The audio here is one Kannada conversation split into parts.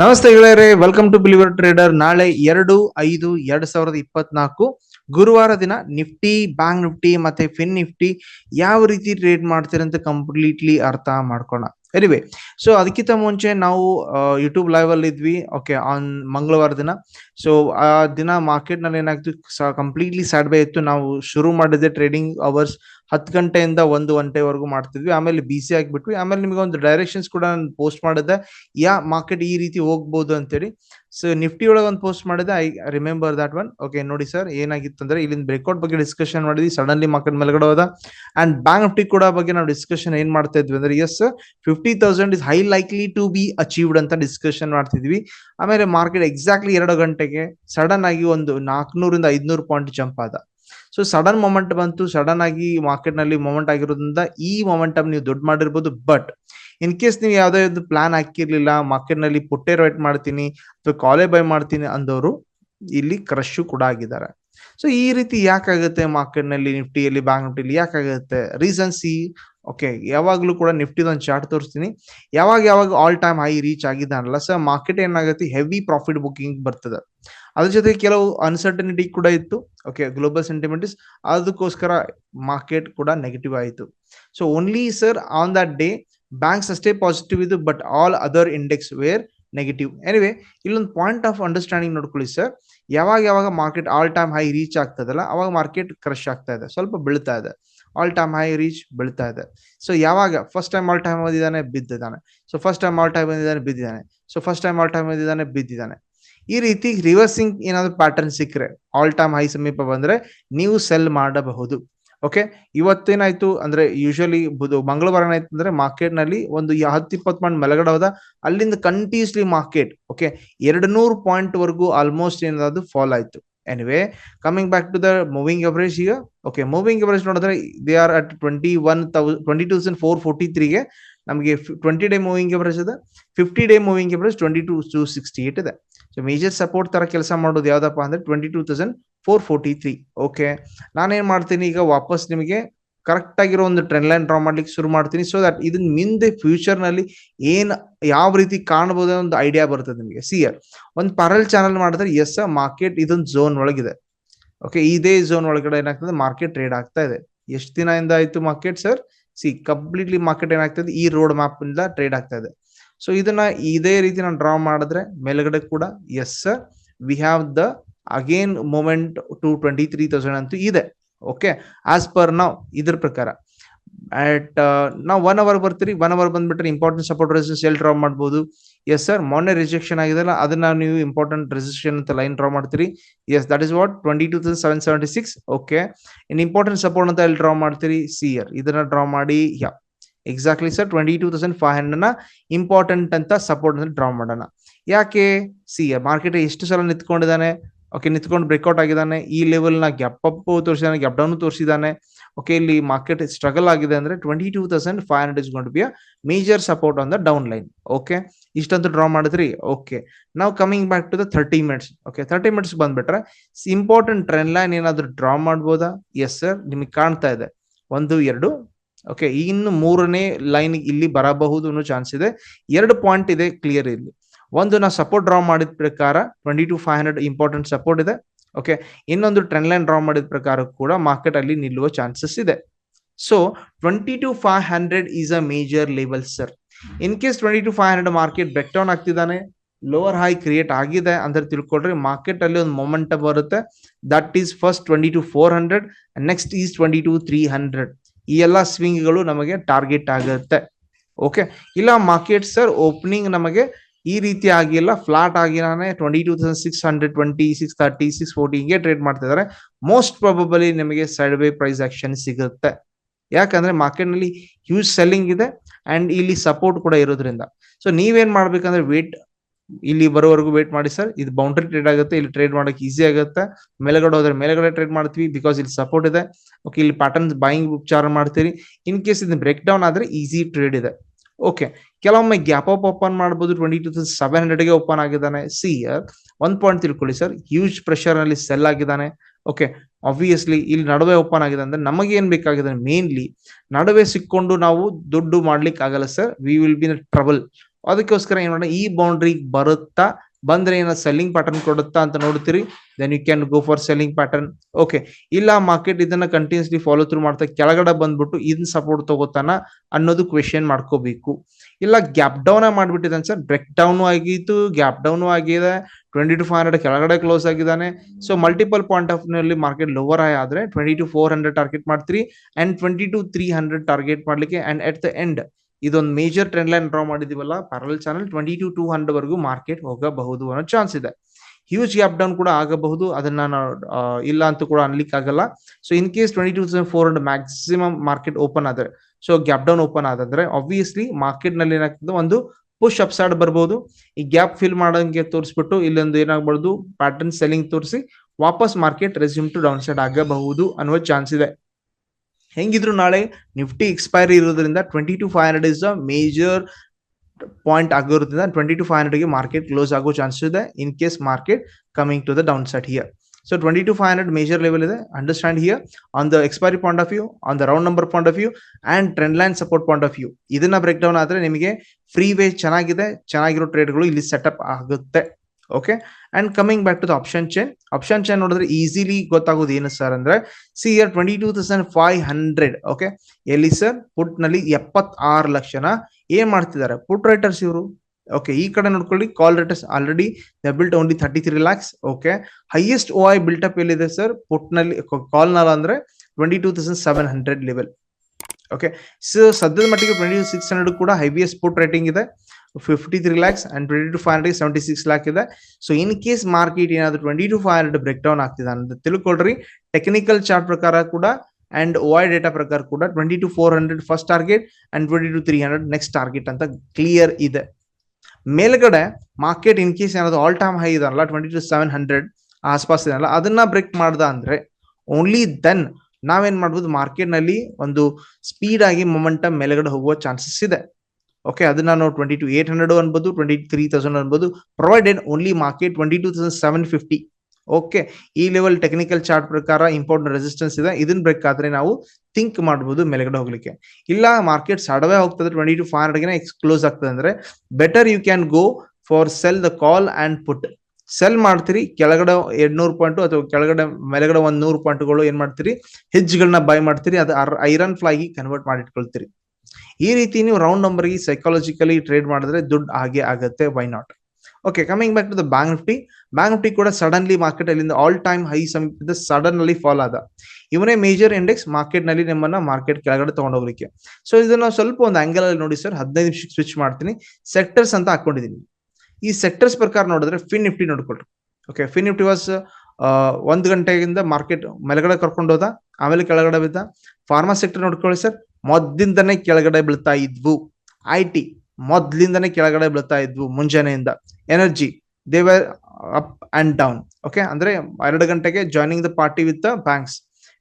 ನಮಸ್ತೆ ಗೆಳೆಯರೆ ವೆಲ್ಕಮ್ ಟು ಬಿಲಿವರ್ ಟ್ರೇಡರ್ ನಾಳೆ ಎರಡು, ಐದು, ಎರಡ್ ಸಾವಿರದ ಇಪ್ಪತ್ನಾಲ್ಕು ಗುರುವಾರ ದಿನ ನಿಫ್ಟಿ ಬ್ಯಾಂಕ್ ನಿಫ್ಟಿ ಮತ್ತೆ ಫಿನ್ ನಿಫ್ಟಿ ಯಾವ ರೀತಿ ಟ್ರೇಡ್ ಮಾಡ್ತೀರ ಅಂತ ಕಂಪ್ಲೀಟ್ಲಿ ಅರ್ಥ ಮಾಡ್ಕೋಣ ಎನಿವೆ ಸೊ ಅದಕ್ಕಿಂತ ಮುಂಚೆ ನಾವು ಯೂಟ್ಯೂಬ್ ಲೈವ್ ಅಲ್ಲಿ ಇದ್ವಿ ಓಕೆ ಆನ್ ಮಂಗಳವಾರ ದಿನ. ಸೊ ಆ ದಿನ ಮಾರ್ಕೆಟ್ನಲ್ಲಿ ಏನಾಗ್ತಿತ್ತು ಕಂಪ್ಲೀಟ್ಲಿ ಸ್ಯಾಡ್ ಇತ್ತು. ನಾವು ಶುರು ಮಾಡಿದ್ದೆ ಟ್ರೇಡಿಂಗ್ ಅವರ್ಸ್ ಹತ್ತು ಗಂಟೆಯಿಂದ ಒಂದು ಗಂಟೆವರೆಗೂ ಮಾಡ್ತಿದ್ವಿ. ಆಮೇಲೆ ಬಿಸಿ ಆಗಿಬಿಟ್ವಿ. ಆಮೇಲೆ ನಿಮಗೆ ಒಂದು ಡೈರೆಕ್ಷನ್ಸ್ ಕೂಡ ನಾನು ಪೋಸ್ಟ್ ಮಾಡಿದ್ದೆ ಯಾ ಮಾರ್ಕೆಟ್ ಈ ರೀತಿ ಹೋಗ್ಬೋದು ಅಂತೇಳಿ. ಸೊ ನಿಫ್ಟಿ ಒಳಗೆ ಒಂದು ಪೋಸ್ಟ್ ಮಾಡಿದೆ. I remember that one okay ನೋಡಿ ಸರ್ ಏನಾಗಿತ್ತು ಅಂದ್ರೆ ಇಲ್ಲಿಂದ ಬ್ರೇಕ್ಔಟ್ ಬಗ್ಗೆ ಡಿಸ್ಕಷನ್ ಮಾಡಿದ್ವಿ. ಸಡನ್ಲಿ ಮಾರ್ಕೆಟ್ ಮೇಲ್ಗಡೆ ಹೋದ. ಅಂಡ್ ಬ್ಯಾಂಕ್ ನಿಫ್ಟಿ ಕೂಡ ಬಗ್ಗೆ ನಾವು ಡಿಸ್ಕಷನ್ ಏನ್ ಮಾಡ್ತಾ ಇದ್ವಿ ಅಂದ್ರೆ yes fifty thousand is high likely to be achieved ಅಂತ ಡಿಸ್ಕಷನ್ ಮಾಡ್ತಿದ್ವಿ. ಆಮೇಲೆ ಮಾರ್ಕೆಟ್ ಎಕ್ಸಾಕ್ಟ್ಲಿ ಎರಡು ಗಂಟೆಗೆ ಸಡನ್ ಆಗಿ ಒಂದು ನಾಲ್ಕುನೂರಿಂದ ಐದ್ನೂರು ಪಾಯಿಂಟ್ ಜಂಪ್ ಆದ. ಸೊ ಸಡನ್ ಮೊಮೆಂಟ್ ಬಂತು ಸಡನ್ ಆಗಿ ಮಾರ್ಕೆಟ್ನಲ್ಲಿ ಮೊಮೆಂಟ್ ಆಗಿರೋದ್ರಿಂದ ಈ ಮೊಮೆಂಟಮ್ ನೀವು ದುಡ್ಡು ಮಾಡಿರ್ಬೋದು. ಬಟ್ ಇನ್ ಕೇಸ್ ನೀವು ಯಾವುದೇ ಒಂದು ಪ್ಲಾನ್ ಹಾಕಿರ್ಲಿಲ್ಲ ಮಾರ್ಕೆಟ್ನಲ್ಲಿ ಪುಟ್ಟೆ ರೈಟ್ ಮಾಡ್ತೀನಿ ಅಥವಾ ಕಾಲೇ ಬೈ ಮಾಡ್ತೀನಿ ಅಂದವರು, ಇಲ್ಲಿ ಕ್ರಶ್ ಕೂಡ ಆಗಿದ್ದಾರೆ. ಸೊ ಈ ರೀತಿ ಯಾಕಾಗುತ್ತೆ ಮಾರ್ಕೆಟ್ನಲ್ಲಿ ನಿಫ್ಟಿಯಲ್ಲಿ ಬ್ಯಾಂಕ್ ನಿಫ್ಟಿಲಿ ಯಾಕಾಗುತ್ತೆ ರೀಸನ್ ಸಿ ಓಕೆ ಯಾವಾಗಲೂ ಕೂಡ ನಿಫ್ಟಿದೊಂದು ಚಾರ್ಟ್ ತೋರಿಸ್ತೀನಿ. ಯಾವಾಗ ಯಾವಾಗ ಆಲ್ ಟೈಮ್ ಹೈ ರೀಚ್ ಆಗಿದ್ದಾನಲ್ಲ ಸರ್ ಮಾರ್ಕೆಟ್ ಏನಾಗುತ್ತೆ? ಹೆವಿ ಪ್ರಾಫಿಟ್ ಬುಕಿಂಗ್ ಬರ್ತದೆ. ಅದ್ರ ಜೊತೆ ಕೆಲವು ಅನ್ಸರ್ಟನಿಟಿ ಕೂಡ ಇತ್ತು. ಓಕೆ ಗ್ಲೋಬಲ್ ಸೆಂಟಿಮೆಂಟ್ಸ್ ಅದಕ್ಕೋಸ್ಕರ ಮಾರ್ಕೆಟ್ ಕೂಡ ನೆಗೆಟಿವ್ ಆಯಿತು. So only sir on that day banks ಅಷ್ಟೇ ಪಾಸಿಟಿವ್ ಇದು but all other index were negative anyway ಇಲ್ಲೊಂದು ಪಾಯಿಂಟ್ ಆಫ್ ಅಂಡರ್ಸ್ಟ್ಯಾಂಡಿಂಗ್ ನೋಡ್ಕೊಳ್ಳಿ ಸರ್ ಯಾವಾಗ ಯಾವಾಗ market all time high reach ಆಗ್ತದಲ್ಲ, ಅವಾಗ ಮಾರ್ಕೆಟ್ ಕ್ರಶ್ ಆಗ್ತಾ ಇದೆ. ಸ್ವಲ್ಪ ಬೀಳ್ತಾ ಇದೆ. ಆಲ್ ಟೈಮ್ ಹೈ ರೀಚ್ ಬೀಳ್ತಾ ಇದೆ. ಸೊ ಯಾವಾಗ? ಫಸ್ಟ್ ಟೈಮ್ ಆಲ್ ಟೈಮ್ ಬಂದಿದ್ದಾನೆ, ಬಿದ್ದಿದ್ದಾನೆ. So first time all time ಬಂದಿದ್ದಾನೆ, ಬಿದ್ದಿದ್ದಾನೆ. So first time all time ಬಂದಿದ್ದಾನೆ, ಬಿದ್ದಿದ್ದಾನೆ. ಈ ರೀತಿ ರಿವರ್ಸಿಂಗ್ ಏನಾದ್ರು ಪ್ಯಾಟರ್ನ್ ಸಿಕ್ಕರೆ ಆಲ್ ಟೈಮ್ ಹೈ ಸಮೀಪ ಬಂದ್ರೆ ನೀವು ಸೆಲ್ ಮಾಡಬಹುದು. ಓಕೆ ಇವತ್ತೇನಾಯ್ತು ಅಂದ್ರೆ ಯೂಶಲಿ ಬುಧ ಮಂಗಳವಾರ ಏನಾಯ್ತು ಅಂದ್ರೆ ಮಾರ್ಕೆಟ್ನಲ್ಲಿ ಒಂದು ಹತ್ತು ಇಪ್ಪತ್ತು ಪಾಯಿಂಟ್ ಮೆಲಗಡೆ ಹೋದ, ಅಲ್ಲಿಂದ ಕಂಟಿನ್ಯೂಸ್ಲಿ ಮಾರ್ಕೆಟ್ ಓಕೆ ಎರಡು ನೂರು ಪಾಯಿಂಟ್ ವರೆಗೂ ಆಲ್ಮೋಸ್ಟ್ ಏನಾದ್ರು ಫಾಲ್ ಆಯ್ತು. Anyway coming back to the moving average ಈಗ ಓಕೆ ಮೂವಿಂಗ್ ಎವರೇಜ್ ನೋಡಿದ್ರೆ they are at twenty one thousand twenty thousand four forty ತ್ರೀಗೆ ನಮಗೆ ಟ್ವೆಂಟಿ ಡೇ ಮೂವಿಂಗ್ ಎವರೇಜ್ ಇದೆ fifty day moving average twenty two two sixty eight ಇದೆ. ಸೊ ಮೇಜರ್ ಸಪೋರ್ಟ್ ತರ ಕೆಲಸ ಮಾಡೋದು ಯಾವ್ದಪ್ಪ ಅಂದ್ರೆ twenty two thousand four forty three okay ನಾನೇನ್ ಮಾಡ್ತೀನಿ ಈಗ ವಾಪಸ್ ನಿಮಗೆ ಕರೆಕ್ಟ್ ಆಗಿರೋ ಒಂದು ಟ್ರೆಂಡ್ ಲೈನ್ ಡ್ರಾ ಮಾಡ್ಲಿಕ್ಕೆ ಶುರು ಮಾಡ್ತೀನಿ ಸೊ ದಟ್ ಇದನ್ನ ಮುಂದೆ ಫ್ಯೂಚರ್ನಲ್ಲಿ ಏನ್ ಯಾವ ರೀತಿ ಕಾಣಬಹುದು ಒಂದು ಐಡಿಯಾ ಬರ್ತದೆ ನಿಮಗೆ. ಸಿಯರ್ ಒಂದು ಪರಲ್ ಚಾನಲ್ ಮಾಡಿದ್ರೆ ಎಸ್ ಮಾರ್ಕೆಟ್ ಇದೊಂದು ಝೋನ್ ಒಳಗಿದೆ. ಓಕೆ ಇದೇ ಝೋನ್ ಒಳಗಡೆ ಏನಾಗ್ತದೆ? ಮಾರ್ಕೆಟ್ ಟ್ರೇಡ್ ಆಗ್ತಾ ಇದೆ. ಎಷ್ಟು ದಿನದಿಂದ ಆಯ್ತು market sir see completely market ಏನಾಗ್ತದೆ ಈ ರೋಡ್ ಮ್ಯಾಪ್ ಇಂದ ಟ್ರೇಡ್ ಆಗ್ತಾ ಇದೆ. ಸೊ ಇದನ್ನ ಇದೇ ರೀತಿ ನಾನು ಡ್ರಾ ಮಾಡಿದ್ರೆ ಮೇಲ್ಗಡೆ ಕೂಡ yes we have the again moment to twenty three thousand ಅಂತೂ ಇದೆ. ಓಕೆ ಆಸ್ ಪರ್ ನಾವು ಇದ್ರ ಪ್ರಕಾರ. ಅಟ್ ನಾವು ಒನ್ ಅವರ್ ಬರ್ತೀರಿ ಒನ್ ಅವರ್ ಬಂದ್ಬಿಟ್ರೆ ಇಂಪಾರ್ಟೆಂಟ್ ಸಪೋರ್ಟ್ ರೆಸಿಸ್ಟೆನ್ಸ್ ಎಲ್ಲಿ ಡ್ರಾ ಮಾಡ್ಬೋದು? ಎಸ್ ಸರ್ ಮೊನ್ನೆ ರಿಜೆಕ್ಷನ್ ಆಗಿದೆಲ್ಲ ಅದನ್ನ ನೀವು ಇಂಪಾರ್ಟೆಂಟ್ ರೆಸಿಸ್ಟೆನ್ ಅಂತ ಲೈನ್ ಡ್ರಾ ಮಾಡ್ತೀರಿ. Yes that is what twenty two thousand seven seventy six okay in important support ಅಂತ ಎಲ್ಲಿ ಡ್ರಾ ಮಾಡ್ತೀರಿ? ಸಿ ಇಯರ್ ಇದನ್ನ ಡ್ರಾ ಮಾಡಿ yeah exactly sir twenty two thousand five ಹಂಡ್ರೆಡ್ನ important ಅಂತ ಸಪೋರ್ಟ್ ಅಂತ ಡ್ರಾ ಮಾಡೋಣ. ಯಾಕೆ? ಸಿ ಮಾರ್ಕೆಟ್ ಎಷ್ಟು ಸಲ ನಿಂತ್ಕೊಂಡಿದ್ದಾನೆ? ಓಕೆ ನಿಂತ್ಕೊಂಡು ಬ್ರೇಕ್ಔಟ್ ಆಗಿದ್ದಾನೆ. ಈ ಲೆವೆಲ್ನ ಗ್ಯಾಪ್ ಅಪ್ ತೋರಿಸಿದಾನೆ ಗ್ಯಾಪ್ ಡೌನ್ ತೋರಿಸಿದಾನೆ ಓಕೆ ಇಲ್ಲಿ ಮಾರ್ಕೆಟ್ ಸ್ಟ್ರಗಲ್ ಆಗಿದೆ ಅಂದ್ರೆ twenty two thousand five hundred is gonna be a major support on the down line okay ಇಷ್ಟಂತೂ draw ಮಾಡಿದ್ರಿ? ಓಕೆ ನಾವು coming back to the thirty minutes okay thirty minutes ಬಂದ್ಬಿಟ್ರೆ ಇಂಪಾರ್ಟೆಂಟ್ ಟ್ರೆಂಡ್ ಲೈನ್ ಏನಾದರೂ ಡ್ರಾ ಮಾಡ್ಬೋದಾ? ಎಸ್ ಸರ್ ನಿಮಗೆ ಕಾಣ್ತಾ ಇದೆ. ಒಂದು, ಎರಡು ಓಕೆ ಇನ್ನು ಮೂರನೇ ಲೈನ್ ಇಲ್ಲಿ ಬರಬಹುದು ಅನ್ನೋ ಚಾನ್ಸ್ ಇದೆ. ಎರಡು ಪಾಯಿಂಟ್ ಇದೆ ಕ್ಲಿಯರ್ ಇಲ್ಲಿ. ಒಂದು ನಾವು ಸಪೋರ್ಟ್ ಡ್ರಾ ಮಾಡಿದ ಪ್ರಕಾರ twenty two five hundred important support ಇದೆ. ಓಕೆ ಇನ್ನೊಂದು ಟ್ರೆಂಡ್ ಲೈನ್ ಡ್ರಾ ಮಾಡಿದ ಪ್ರಕಾರ ಕೂಡ ಮಾರ್ಕೆಟ್ ಅಲ್ಲಿ ನಿಲ್ಲುವ ಚಾನ್ಸಸ್ ಇದೆ. So twenty two five hundred is a major level sir in case twenty two five hundred market break down ಆಗ್ತಿದ್ದಾನೆ lower high create ಆಗಿದೆ ಅಂತ ತಿಳ್ಕೊಳ್ರಿ ಮಾರ್ಕೆಟ್ ಅಲ್ಲಿ ಒಂದು ಮೊಮೆಂಟ್ ಬರುತ್ತೆ. That is first twenty two four hundred next is twenty two three hundred ಈ ಎಲ್ಲ ಸ್ವಿಂಗ್ಗಳು ನಮಗೆ ಟಾರ್ಗೆಟ್ ಆಗುತ್ತೆ. ಓಕೆ ಇಲ್ಲ ಮಾರ್ಕೆಟ್ ಸರ್ ಓಪನಿಂಗ್ ನಮಗೆ ಈ ರೀತಿ ಆಗಿಲ್ಲ. Flat ಆಗಿರಾನೆ twenty two thousand six hundred twenty six thirty six forty ಹಿಂಗೆ ಟ್ರೇಡ್ ಮಾಡ್ತಾ ಇದಾರೆ ಮೋಸ್ಟ್ ಪ್ರಾಬಬಲಿ ನಿಮಗೆ ಸೈಡ್ ವೇ ಪ್ರೈಸ್ ಆಕ್ಷನ್ ಸಿಗುತ್ತೆ. ಯಾಕಂದ್ರೆ ಮಾರ್ಕೆಟ್ನಲ್ಲಿ ಹ್ಯೂಜ್ ಸೆಲ್ಲಿಂಗ್ ಇದೆ ಅಂಡ್ ಇಲ್ಲಿ ಸಪೋರ್ಟ್ ಕೂಡ ಇರೋದ್ರಿಂದ. ಸೊ ನೀವೇನ್ ಮಾಡ್ಬೇಕಂದ್ರೆ ವೇಟ್ ಇಲ್ಲಿ ಬರೋವರೆಗೂ ವೇಟ್ ಮಾಡಿ ಸರ್ ಇದು ಬೌಂಡ್ರಿ ಟ್ರೇಡ್ ಆಗುತ್ತೆ, ಇಲ್ಲಿ ಟ್ರೇಡ್ ಮಾಡೋಕೆ ಈಸಿ ಆಗುತ್ತೆ. ಮೇಲೆಗಡೆ ಹೋದ್ರೆ ಮೇಲ್ಗಡೆ ಟ್ರೇಡ್ ಮಾಡ್ತೀವಿ ಬಿಕಾಸ್ ಇಲ್ಲಿ ಸಪೋರ್ಟ್ ಇದೆ. ಓಕೆ ಇಲ್ಲಿ ಪ್ಯಾಟರ್ನ್ ಬಾಯಿಂಗ್ ಉಪಚಾರ ಮಾಡ್ತೀರಿ. ಇನ್ ಕೇಸ್ ಇದು ಬ್ರೇಕ್ ಡೌನ್ ಆದ್ರೆ ಈಸಿ ಟ್ರೇಡ್ ಇದೆ. ಓಕೆ ಕೆಲವೊಮ್ಮೆ ಗ್ಯಾಪ್ ಅಪ್ ಓಪನ್ ಮಾಡಬಹುದು ಟ್ವೆಂಟಿ ಟು ಸೆವೆನ್ ಹಂಡ್ರೆಡ್ಗೆ ಓಪನ್ ಆಗಿದ್ದಾನೆ. ಸಿ ಒಂದ್ ಪಾಯಿಂಟ್ ತಿಳ್ಕೊಳ್ಳಿ ಸರ್ ಹ್ಯೂಜ್ ಪ್ರೆಷರ್ನಲ್ಲಿ ಸೆಲ್ ಆಗಿದ್ದಾನೆ. ಓಕೆ ಆಬ್ವಿಯಸ್ಲಿ ಇಲ್ಲಿ ನಡುವೆ ಓಪನ್ ಆಗಿದೆ ಅಂದ್ರೆ ನಮಗೆ ಏನ್ ಬೇಕಾಗಿದೆ ಮೇನ್ಲಿ ನಡುವೆ ಸಿಕ್ಕೊಂಡು ನಾವು ದುಡ್ಡು ಮಾಡ್ಲಿಕ್ಕೆ ಆಗಲ್ಲ sir we will be trouble ಅದಕ್ಕೋಸ್ಕರ ಏನ್ ಮಾಡೋಣ, ಈ ಬೌಂಡ್ರಿ ಬರುತ್ತಾ, ಬಂದ್ರೆ ಏನೋ ಸೆಲ್ಲಿಂಗ್ ಪ್ಯಾಟರ್ನ್ ಕೊಡುತ್ತಾ ಅಂತ ನೋಡ್ತೀರಿ. Then you can go for selling pattern okay ಇಲ್ಲ ಮಾರ್ಕೆಟ್ ಇದನ್ನ ಕಂಟಿನ್ಯೂಸ್ಲಿ ಫಾಲೋ ಥ್ರೂ ಮಾಡ್ತಾ ಕೆಳಗಡೆ ಬಂದ್ಬಿಟ್ಟು ಇದನ್ನ ಸಪೋರ್ಟ್ ತಗೋತಾನ ಅನ್ನೋದು ಕ್ವೆಶನ್ ಮಾಡ್ಕೋಬೇಕು. ಇಲ್ಲ ಗ್ಯಾಪ್ ಡೌನ್ ಮಾಡ್ಬಿಟ್ಟಿದ್ದಾನೆ ಸರ್. ಬ್ರೇಕ್ ಡೌನ್ ಆಗಿತ್ತು ಗ್ಯಾಪ್ ಡೌನ್ ಆಗಿದೆ. ಟ್ವೆಂಟಿ ಟು ಫೈವ್ ಹಂಡ್ರೆಡ್ ಕೆಳಗಡೆ ಕ್ಲೋಸ್ ಆಗಿದ್ದಾನೆ. ಸೊ ಮಲ್ಟಿಪಲ್ ಪಾಯಿಂಟ್ ಆಫ್ನಲ್ಲಿ ಮಾರ್ಕೆಟ್ ಲೋವರ್ ಆದ್ರೆ twenty two four hundred target ಮಾಡ್ತೀರಿ and twenty two three hundred target ಮಾಡ್ಲಿಕ್ಕೆ ಅಂಡ್ ಅಟ್ ದ ಎಂಡ್ ಇದೊಂದು major trend line draw ಮಾಡಿದೀವಲ್ಲ parallel channel twenty two two hundred ವರೆಗೂ ಮಾರ್ಕೆಟ್ ಹೋಗಬಹುದು ಅನ್ನೋ ಚಾನ್ಸ್ ಇದೆ. ಹ್ಯೂಜ್ ಗ್ಯಾಪ್ ಡೌನ್ ಕೂಡ ಆಗಬಹುದು, ಅದನ್ನ ನಾವು ಇಲ್ಲ ಅಂತ ಕೂಡ ಅನ್ಲಿಕ್ಕೆ ಆಗಲ್ಲ. So in case twenty two thousand four hundred maximum market open ಆದ್ರೆ ಸೊ ಗ್ಯಾಪ್ ಡೌನ್ ಓಪನ್ ಆದ್ರೆ ಆಬ್ವಿಯಸ್ಲಿ ಮಾರ್ಕೆಟ್ನಲ್ಲಿ ಏನಾಗ್ತದೆ, ಒಂದು ಪುಷ್ ಅಪ್ ಸೈಡ್ ಬರ್ಬೋದು. ಈ ಗ್ಯಾಪ್ ಫಿಲ್ ಮಾಡೋಂಗೆ ತೋರಿಸ್ಬಿಟ್ಟು ಇಲ್ಲೊಂದು ಏನಾಗ್ಬಾರ್ದು ಪ್ಯಾಟರ್ನ್ ಸೆಲ್ಲಿಂಗ್ ತೋರಿಸಿ ವಾಪಸ್ market resume to down side ಆಗಬಹುದು ಅನ್ನುವ ಚಾನ್ಸ್ ಇದೆ. ಹೆಂಗಿದ್ರು ನಾಳೆ ನಿಫ್ಟಿ ಎಕ್ಸ್ಪೈರಿ ಇರೋದ್ರಿಂದ twenty two five hundred is a major point ಆಗಿರೋದ್ರಿಂದ ಟ್ವೆಂಟಿ ಟು ಫೈವ್ ಹಂಡ್ರೆಡ್ಗೆ ಮಾರ್ಕೆಟ್ ಕ್ಲೋಸ್ ಆಗೋ ಚಾನ್ಸಸ್ ಇದೆ in case market coming to the down side here so twenty two five hundred major level ಇದೆ. Understand here on the expiry point of view on the round number point of view and trend line support point of view ಇದನ್ನ ಬ್ರೇಕ್ ಡೌನ್ ಆದರೆ ನಿಮಗೆ ಫ್ರೀ ವೇ ಚೆನ್ನಾಗಿದೆ. ಚೆನ್ನಾಗಿರೋ ಟ್ರೇಡ್ಗಳು ಇಲ್ಲಿ ಸೆಟಪ್ ಆಗುತ್ತೆ. Okay and coming back to the option chain option chain ನೋಡಿದ್ರೆ ಈಸಿಲಿ ಗೊತ್ತಾಗೋದು ಏನು ಸರ್ ಅಂದ್ರೆ see here twenty two thousand five hundred okay ಎಲ್ಲಿ ಸರ್ ಪುಟ್ನಲ್ಲಿ ಎಪ್ಪತ್ತಾರು ಲಕ್ಷನ ಏನ್ ಮಾಡ್ತಿದ್ದಾರೆ? ಪುಟ್ ರೈಟರ್ಸ್ ಇವರು ಓಕೆ ಈ ಕಡೆ ನೋಡ್ಕೊಳ್ಳಿ call writers already the built only thirty three lakhs okay highest O I up ಎಲ್ಲಿದೆ ಸರ್ ಪುಟ್ನಲ್ಲಿ ಕಾಲ್ನಲ್ಲಿ ಅಂದ್ರೆ twenty two thousand seven hundred level okay so ಸದ್ಯದ ಮಟ್ಟಿಗೆ ಟ್ವೆಂಟಿ ಸಿಕ್ಸ್ ಹಂಡ್ರೆಡ್ ಕೂಡ ಹೈಬಿಯಸ್ಟ್ ಪುಟ್ ರೇಟಿಂಗ್ ಇದೆ. Fifty three lakhs and twenty two five hundred seventy six lakh ಇದೆ. ಸೊ ಇನ್ ಕೇಸ್ ಮಾರ್ಕೆಟ್ ಏನಾದ್ರು twenty two five hundred break down ಆಗ್ತಿದೆ ಅಂತ ತಿಳ್ಕೊಳ್ರಿ. ಟೆಕ್ನಿಕಲ್ ಚಾರ್ಟ್ ಪ್ರಕಾರ ಕೂಡ ಅಂಡ್ ವಾಯ್ ಡೇಟಾ ಪ್ರಕಾರ ಕೂಡ twenty two four hundred first target and twenty two three hundred next target ಅಂತ ಕ್ಲಿಯರ್ ಇದೆ. ಮೇಲ್ಗಡೆ ಮಾರ್ಕೆಟ್ ಇನ್ ಕೇಸ್ ಏನಾದ್ರು ಆಲ್ ಟೈಮ್ ಹೈ ಇದಲ್ಲ ಟ್ವೆಂಟಿ ಟು ಸೆವೆನ್ ಹಂಡ್ರೆಡ್ ಆಸ್ಪಾಸ್ ಇದೆಲ್ಲ ಅದನ್ನ ಬ್ರೇಕ್ ಮಾಡ್ದ ಅಂದ್ರೆ ಓನ್ಲಿ ದೆನ್ ನಾವೇನ್ ಮಾಡ್ಬೋದು ಮಾರ್ಕೆಟ್ನಲ್ಲಿ ಒಂದು ಸ್ಪೀಡ್ ಆಗಿ ಮೊಮೆಂಟಮ್ ಮೇಲ್ಗಡೆ ಹೋಗುವ ಚಾನ್ಸಸ್ ಇದೆ. ಓಕೆ ಅದನ್ನ ನಾವು ಟ್ವೆಂಟಿ ಟು ಏಟ್ ಹಂಡ್ರೆಡ್ ಅನ್ಬೋದು ಟ್ವೆಂಟಿ ತ್ರೀ ತೌಸಂಡ್ ಅನ್ಬೋದು provided only market twenty two thousand seven fifty okay ಈ ಲೆವೆಲ್ ಟೆಕ್ನಿಕಲ್ ಚಾರ್ಟ್ ಪ್ರಕಾರ ಇಂಪಾರ್ಟೆಂಟ್ ರೆಸಿಸ್ಟೆನ್ಸ್ ಇದೆ. ಇದನ್ನ ಬ್ರೇಕ್ ಆದ್ರೆ ನಾವು ಥಿಂಕ್ ಮಾಡಬಹುದು ಮೇಲ್ಗಡೆ ಹೋಗ್ಲಿಕ್ಕೆ. ಇಲ್ಲ ಮಾರ್ಕೆಟ್ ಸಡವೆ ಹೋಗ್ತದೆ ಟ್ವೆಂಟಿ ಟು ಫೈವ್ ಹಂಡ್ರೆಡ್ಗೆ ಕ್ಲೋಸ್ ಆಗ್ತದೆ ಅಂದ್ರೆ better you can go for sell the call and put sell ಮಾಡ್ತೀರಿ, ಕೆಳಗಡೆ ಎರಡ್ನೂರು ಪಾಯಿಂಟ್ ಅಥವಾ ಕೆಳಗಡೆ, ಮೇಲ್ಗಡೆ ಒಂದ್ ನೂರು ಪಾಯಿಂಟ್ಗಳು ಏನ್ ಮಾಡ್ತೀರಿ? ಹೆಜ್ಗಳನ್ನ ಬೈ ಮಾಡ್ತೀರಿ, ಅದು ಐರನ್ ಫ್ಲೈಗೆ ಕನ್ವರ್ಟ್ ಮಾಡಿಟ್ಕೊಳ್ತೀರಿ. ಈ ರೀತಿ ನೀವು ರೌಂಡ್ ನಂಬರ್ಗೆ ಸೈಕಾಲಜಿಕಲಿ ಟ್ರೇಡ್ ಮಾಡಿದ್ರೆ ದುಡ್ಡು ಹಾಗೆ ಆಗುತ್ತೆ why not okay coming back to the bank Nifty bank Nifty ಕೂಡ ಸಡನ್ಲಿ ಮಾರ್ಕೆಟ್ ಅಲ್ಲಿಂದ ಆಲ್ ಟೈಮ್ ಹೈ ಸಮೀಪದ ಸಡನ್ ಅಲ್ಲಿ ಫಾಲ್ ಆದ. ಇವನೇ ಮೇಜರ್ ಇಂಡೆಕ್ಸ್ ಮಾರ್ಕೆಟ್ನಲ್ಲಿ ನಿಮ್ಮನ್ನ ಮಾರ್ಕೆಟ್ ಕೆಳಗಡೆ ತಗೊಂಡೋಗ್ಲಿಕ್ಕೆ. ಸೊ ಇದನ್ನ ಸ್ವಲ್ಪ ಒಂದು ಆಂಗಲ್ ಅಲ್ಲಿ ನೋಡಿ ಸರ್ ಹದಿನೈದು ನಿಮಿಷಕ್ಕೆ ಸ್ವಿಚ್ ಮಾಡ್ತೀನಿ. ಸೆಕ್ಟರ್ಸ್ ಅಂತ ಹಾಕೊಂಡಿದೀನಿ. ಈ ಸೆಕ್ಟರ್ಸ್ ಪ್ರಕಾರ ನೋಡಿದ್ರೆ ಫಿನ್ ನಿಫ್ಟಿ ನೋಡ್ಕೊಳ್ರಿ. ಓಕೆ ಫಿನ್ ನಿಫ್ಟಿ ವಾಸ್ ಒಂದು ಗಂಟೆಯಿಂದ ಮಾರ್ಕೆಟ್ ಮೇಲ್ಗಡೆ ಕರ್ಕೊಂಡೋದ ಆಮೇಲೆ ಕೆಳಗಡೆ ಬಿದ್ದ. ಫಾರ್ಮಾ ಸೆಕ್ಟರ್ ನೋಡ್ಕೊಳ್ಳಿ ಸರ್ ಮೊದ್ಲಿಂದನೇ ಕೆಳಗಡೆ ಬೀಳ್ತಾ ಇದ್ವು. ಐ ಟಿ ಮೊದ್ಲಿಂದನೇ ಕೆಳಗಡೆ ಬೀಳ್ತಾ ಇದ್ವು ಮುಂಜಾನೆಯಿಂದ. Energy they were up and down okay ಅಂದ್ರೆ ಎರಡು ಗಂಟೆಗೆ joining the party with banks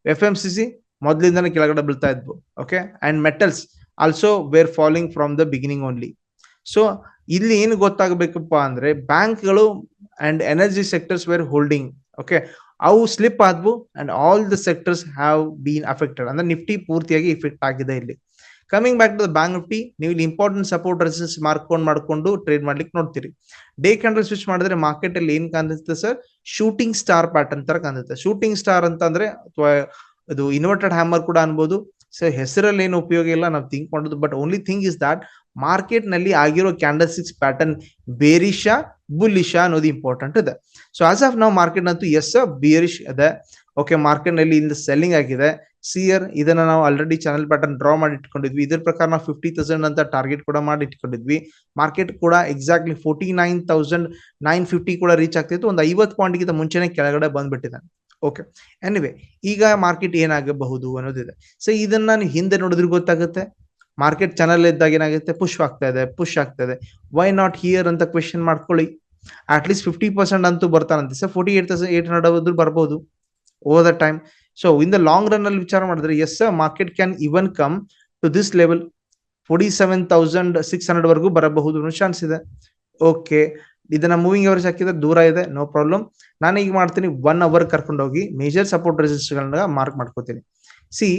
F M C G ಮೊದ್ಲಿಂದನೇ ಕೆಳಗಡೆ ಬೀಳ್ತಾ ಇದ್ವು. Okay and metals also were following from the beginning only so ಇಲ್ಲಿ ಏನು ಗೊತ್ತಾಗಬೇಕಪ್ಪ ಅಂದ್ರೆ ಬ್ಯಾಂಕ್ಗಳು and energy sectors were holding okay ಅವು ಸ್ಲಿಪ್ ಆದ್ವು and all the sectors have been affected ಅಂದ್ರೆ ನಿಫ್ಟಿ ಪೂರ್ತಿಯಾಗಿ ಇಫೆಕ್ಟ್ ಆಗಿದೆ ಇಲ್ಲಿ. Coming back to the bank Nifty ನೀವು ಇಲ್ಲಿ ಇಂಪಾರ್ಟೆಂಟ್ ಸಪೋರ್ಟ್ ರೆಸಿಸ್ ಮಾರ್ಕೊಂಡ್ ಮಾಡ್ಕೊಂಡು ಟ್ರೇಡ್ ಮಾಡ್ಲಿಕ್ಕೆ ನೋಡ್ತೀರಿ. ಡೇ ಕ್ಯಾಂಡಲ್ ಸ್ವಿಚ್ ಮಾಡಿದ್ರೆ ಮಾರ್ಕೆಟ್ ಅಲ್ಲಿ ಏನ್ ಕಾಣಿಸುತ್ತೆ ಸರ್ ಶೂಟಿಂಗ್ ಸ್ಟಾರ್ ಪ್ಯಾಟರ್ನ್ ತರ ಕಾಣುತ್ತೆ ಶೂಟಿಂಗ್ ಸ್ಟಾರ್ ಅಂತ ಅಂದ್ರೆ ಅಥವಾ ಇದು ಇನ್ವರ್ಟೆಡ್ ಹ್ಯಾಮರ್ ಕೂಡ ಅನ್ಬೋದು. ಸೊ ಹೆಸರಲ್ಲಿ ಏನು ಉಪಯೋಗ ಇಲ್ಲ, ನಾವು think but only thing is that ಮಾರ್ಕೆಟ್ನಲ್ಲಿ ಆಗಿರೋ candle six pattern bearish bullish ಅನ್ನೋದು ಇಂಪಾರ್ಟೆಂಟ್ ಇದೆ. ಸೊ ಆಸ್ ಆಫ್ ನಾವು ಮಾರ್ಕೆಟ್ ಅಂತೂ ಎಸ್ ಬಿಯರಿಶ್ ಇದೆ. ಓಕೆ ಮಾರ್ಕೆಟ್ನಲ್ಲಿ ಇಂದ ಸೆಲ್ಲಿಂಗ್ ಆಗಿದೆ. ಸಿಯರ್ ಇದನ್ನ ನಾವು ಆಲ್ರೆಡಿ ಚಾನಲ್ ಪ್ಯಾಟರ್ನ್ ಡ್ರಾ ಮಾಡಿ ಇಟ್ಕೊಂಡಿದ್ವಿ. ಇದ್ರ ಪ್ರಕಾರ ನಾವು ಫಿಫ್ಟಿ ತೌಸಂಡ್ ಅಂತ ಟಾರ್ಗೆಟ್ ಕೂಡ ಮಾಡಿ ಇಟ್ಕೊಂಡಿದ್ವಿ. ಮಾರ್ಕೆಟ್ ಕೂಡ exactly forty nine thousand nine fifty ಕೂಡ ರೀಚ್ ಆಗ್ತಿತ್ತು ಒಂದು ಐವತ್ತು ಪಾಯಿಂಟ್ಗಿಂತ ಮುಂಚೆನೆ ಕೆಳಗಡೆ ಬಂದ್ಬಿಟ್ಟಿದೆ. ಓಕೆ ಎನಿವೆ ಈಗ ಮಾರ್ಕೆಟ್ ಏನಾಗಬಹುದು ಅನ್ನೋದಿದೆ. ಸೊ ಇದನ್ನ ನೀವು ಹಿಂದೆ ನೋಡಿದ್ರೆ ಗೊತ್ತಾಗುತ್ತೆ. ಮಾರ್ಕೆಟ್ ಚಾನಲ್ ಇದ್ದಾಗ ಏನಾಗುತ್ತೆ? ಪುಷ್ ಆಗ್ತಾ ಇದೆ ಪುಷ್ ಆಗ್ತಾ ಇದೆ. ವೈ ನಾಟ್ ಹಿಯರ್ ಅಂತ ಕ್ವೆಶನ್ ಮಾಡ್ಕೊಳ್ಳಿ. ಅಟ್ ಲೀಸ್ಟ್ ಫಿಫ್ಟಿ ಪರ್ಸೆಂಟ್ ಅಂತೂ ಬರ್ತಾನಂತೆ. Sir forty eight thousand eight hundred ಬರ್ಬೋದು. Over the time so in the long run ಅಲ್ಲಿ ವಿಚಾರ ಮಾಡಿದ್ರೆ as market can even come to this level forty seven thousand six hundred ವರೆಗೂ ಬರಬಹುದು ಅನ್ನೋ ಚಾನ್ಸ್ ಇದೆ. ಓಕೆ ಇದನ್ನ ಮೂವಿಂಗ್ ಅವರ್ಸ್ ಹಾಕಿದ್ರೆ ದೂರ ಇದೆ ನೋ ಪ್ರಾಬ್ಲಮ್ ನಾನು ಈಗ ಮಾಡ್ತೀನಿ ಒನ್ ಅವರ್ ಕರ್ಕೊಂಡೋಗಿ ಮೇಜರ್ ಸಪೋರ್ಟ್ ಗಳನ್ನ ಮಾರ್ಕ್ ಮಾಡ್ಕೋತೀನಿ. ಸಿ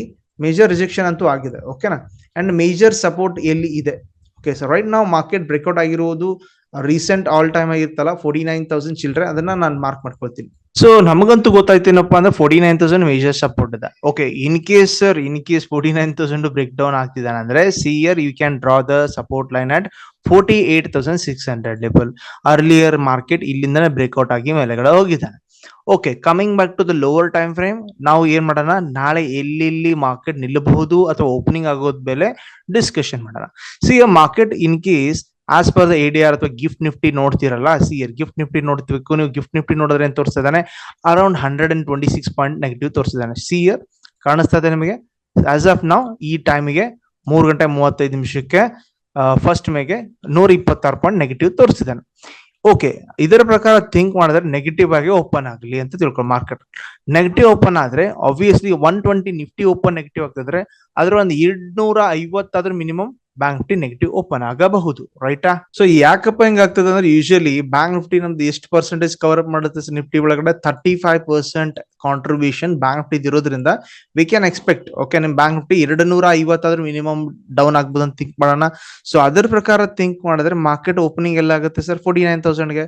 ಮೇಜರ್ ರಿಜೆಕ್ಷನ್ ಅಂತೂ ಆಗಿದೆ ಓಕೆನಾ ಅಂಡ್ ಮೇಜರ್ ಸಪೋರ್ಟ್ ಎಲ್ಲಿ ಇದೆ? ಓಕೆ ಸೊ ರೈಟ್ ನಾವು ಮಾರ್ಕೆಟ್ ಬ್ರೇಕ್ಔಟ್ ಆಗಿರುವುದು ರೀಸೆಂಟ್ ಆಲ್ ಟೈಮ್ ಆಗಿರ್ತಲ್ಲ ಫೋರ್ಟಿ ನೈನ್ ತೌಸಂಡ್ ಚಿಲ್ಡ್ರೆ ಅದನ್ನ ನಾನು ಮಾರ್ಕ್ ಮಾಡ್ಕೊಳ್ತೀನಿ. ಸೊ ನಮಗಂತೂ ಗೊತ್ತಾಯ್ತೇನಪ್ಪ ಅಂದ್ರೆ forty nine thousand major support ಇದೆ. Okay in case sir in case forty nine thousand break down ಆಗ್ತಿದ್ದಾನೆ ಅಂದ್ರೆ see here you can draw the support line at forty eight thousand six hundred level earlier market ಇಲ್ಲಿಂದನೇ ಬ್ರೇಕ್ಔಟ್ ಆಗಿ ಮೇಲೆಗಡೆ ಹೋಗಿದ್ದಾನೆ. Okay coming back to the lower time frame ನಾವು ಏನ್ ಮಾಡೋಣ? ನಾಳೆ ಎಲ್ಲೆಲ್ಲಿ ಮಾರ್ಕೆಟ್ ನಿಲ್ಲಬಹುದು ಅಥವಾ ಓಪನಿಂಗ್ ಆಗೋದ್ ಮೇಲೆ ಡಿಸ್ಕಷನ್ ಮಾಡೋಣ. See market in case as per the A D R ಅಥವಾ ಗಿಫ್ಟ್ ನಿಫ್ಟಿ ನೋಡ್ತಿರಲ್ಲ ಸಿ ಇಯರ್ ಗಿಫ್ಟ್ ನಿಫ್ಟಿ ನೋಡ್ತಿರ್ಬೇಕು ನೀವು ಗಿಫ್ಟ್ ನಿಫ್ಟಿ ನೋಡಿದ್ರೆ ಏನ್ ತೋರಿಸ್ತಿದ್ದಾನೆ around hundred and twenty six point negative ತೋರಿಸಿದ್ದಾನೆ see here ಕಾಣಿಸ್ತಾ ಇದೆ ನಿಮಗೆ? ಆಸ್ ಆಫ್ ನಾವು ಈ ಟೈಮಿಗೆ ಮೂರು ಗಂಟೆ ಮೂವತ್ತೈದು ನಿಮಿಷಕ್ಕೆ ಫಸ್ಟ್ ಮೇಗೆ ನೂರ ಇಪ್ಪತ್ತಾರು ಪಾಯಿಂಟ್ ನೆಗೆಟಿವ್ ತೋರಿಸಿದ್ದಾನೆ ಓಕೆ ಇದರ ಪ್ರಕಾರ ಥಿಂಕ್ ಮಾಡಿದ್ರೆ ನೆಗೆಟಿವ್ ಆಗಿ ಓಪನ್ ಆಗಲಿ ಅಂತ ತಿಳ್ಕೊಳ್ಳಿ ಮಾರ್ಕೆಟ್ ನೆಗೆಟಿವ್ ಓಪನ್ ಆದ್ರೆ obviously one twenty Nifty open negative ಆಗ್ತಿದ್ರೆ ಅದ್ರ ಒಂದು ಎರಡ್ನೂರ ಐವತ್ತಾದ್ರೂ minimum bank Nifty negative open ಆಗಬಹುದು ರೈಟಾ ಸೊ ಯಾಕಪ್ಪ ಹೆಂಗ್ ಆಗ್ತದೆ ಅಂದ್ರೆ ಯೂಶಲಿ ಬ್ಯಾಂಕ್ ನಿಫ್ಟಿ ನಮ್ದು ಎಷ್ಟು ಪರ್ಸೆಂಟೇಜ್ ಕವರ್ ಅಪ್ ಮಾಡುತ್ತೆ ನಿಫ್ಟಿ ಒಳಗಡೆ? Thirty five percent contribution bank Nifty ಇರೋದ್ರಿಂದ ವಿ ಕ್ಯಾನ್ ಎಕ್ಸ್ಪೆಕ್ಟ್ ಓಕೆ ನಿಮ್ ಬ್ಯಾಂಕ್ ನಿಫ್ಟಿ ಎರಡು ನೂರ ಐವತ್ತಾದ್ರೂ ಮಿನಿಮಮ್ ಡೌನ್ ಆಗ್ಬೋದು ಅಂತ ಥಿಂಕ್ ಮಾಡೋಣ. ಸೊ ಅದರ ಪ್ರಕಾರ ಥಿಂಕ್ ಮಾಡಿದ್ರೆ ಮಾರ್ಕೆಟ್ ಓಪನಿಂಗ್ ಎಲ್ಲ ಆಗುತ್ತೆ sir forty nine ತೌಸಂಡ್ಗೆ